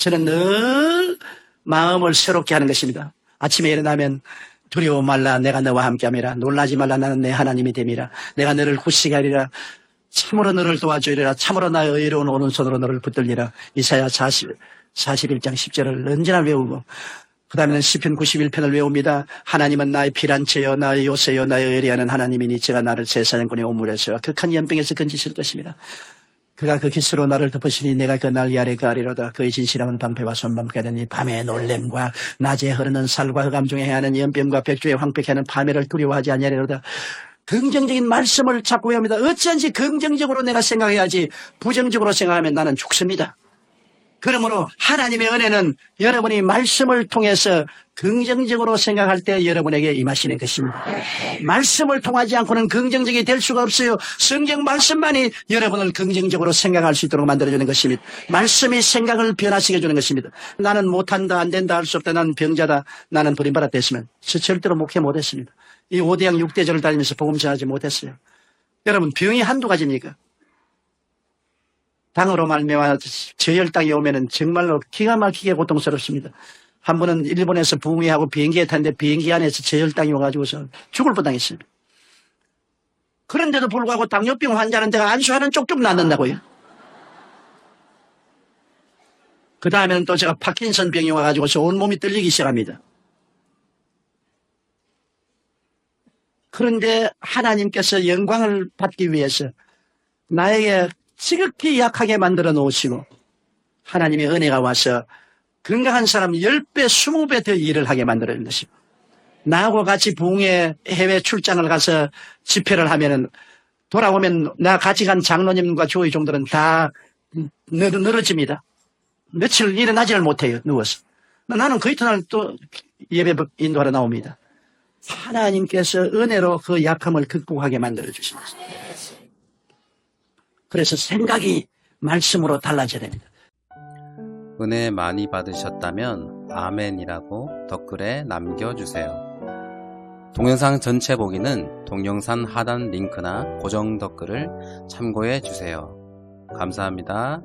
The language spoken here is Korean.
저는 늘 마음을 새롭게 하는 것입니다. 아침에 일어나면 두려워 말라. 내가 너와 함께함이라. 놀라지 말라. 나는 내 하나님이 됨이라. 내가 너를 구시하리라. 참으로 너를 도와주리라. 참으로 나의 의로운 오른손으로 너를 붙들리라. 이사야 40, 41장 10절을 언제나 외우고 그 다음에는 시편 91편을 외웁니다. 하나님은 나의 피란체여 나의 요새여 나의 의리하는 하나님이니 제가 나를 새 사냥꾼의 오물에서 극한 연병에서 건지실 것입니다. 그가 그 기스로 나를 덮으시니 내가 그날 아래 가리로다 그의 진실함은 방패와 손방패가 되니 밤의 놀램과 낮에 흐르는 살과 흑암 중에 해하는 연병과 백주의 황폐케하는 파멸을 두려워하지 아니하리로다 긍정적인 말씀을 자꾸 외웁니다. 어찌한지 긍정적으로 내가 생각해야지 부정적으로 생각하면 나는 죽습니다. 그러므로 하나님의 은혜는 여러분이 말씀을 통해서 긍정적으로 생각할 때 여러분에게 임하시는 것입니다. 말씀을 통하지 않고는 긍정적이 될 수가 없어요. 성경 말씀만이 여러분을 긍정적으로 생각할 수 있도록 만들어주는 것입니다. 말씀이 생각을 변화시켜 주는 것입니다. 나는 못한다, 안 된다, 할 수 없다, 나는 병자다, 나는 버림받았다 했으면 저 절대로 목회 못했습니다. 이 5대양 6대절을 다니면서 복음 전하지 못했어요. 여러분 병이 한두 가지입니까? 당으로 말미암아 저혈당이 오면은 정말로 기가 막히게 고통스럽습니다. 한 번은 일본에서 부흥회하고 비행기에 탔는데 비행기 안에서 저혈당이 와가지고서 죽을 뻔당했습니다. 그런데도 불구하고 당뇨병 환자는 내가 안수하는 쪽쪽 낫는다고요. 그 다음에는 또 제가 파킨슨 병이 와가지고서 온몸이 떨리기 시작합니다. 그런데 하나님께서 영광을 받기 위해서 나에게 지극히 약하게 만들어 놓으시고 하나님의 은혜가 와서 건강한 사람 10배, 20배 더 일을 하게 만들어 준 것입니다. 나하고 같이 부흥회 해외 출장을 가서 집회를 하면은 돌아오면 나 같이 간 장로님과 조의 종들은 다 늘, 늘어집니다. 며칠 일어나지를 못해요, 누워서. 나는 그 이튿날 또 예배 인도하러 나옵니다. 하나님께서 은혜로 그 약함을 극복하게 만들어 주십니다. 그래서 생각이 말씀으로 달라져야 됩니다. 은혜 많이 받으셨다면 아멘이라고 댓글에 남겨주세요. 동영상 전체 보기는 동영상 하단 링크나 고정 댓글을 참고해 주세요. 감사합니다.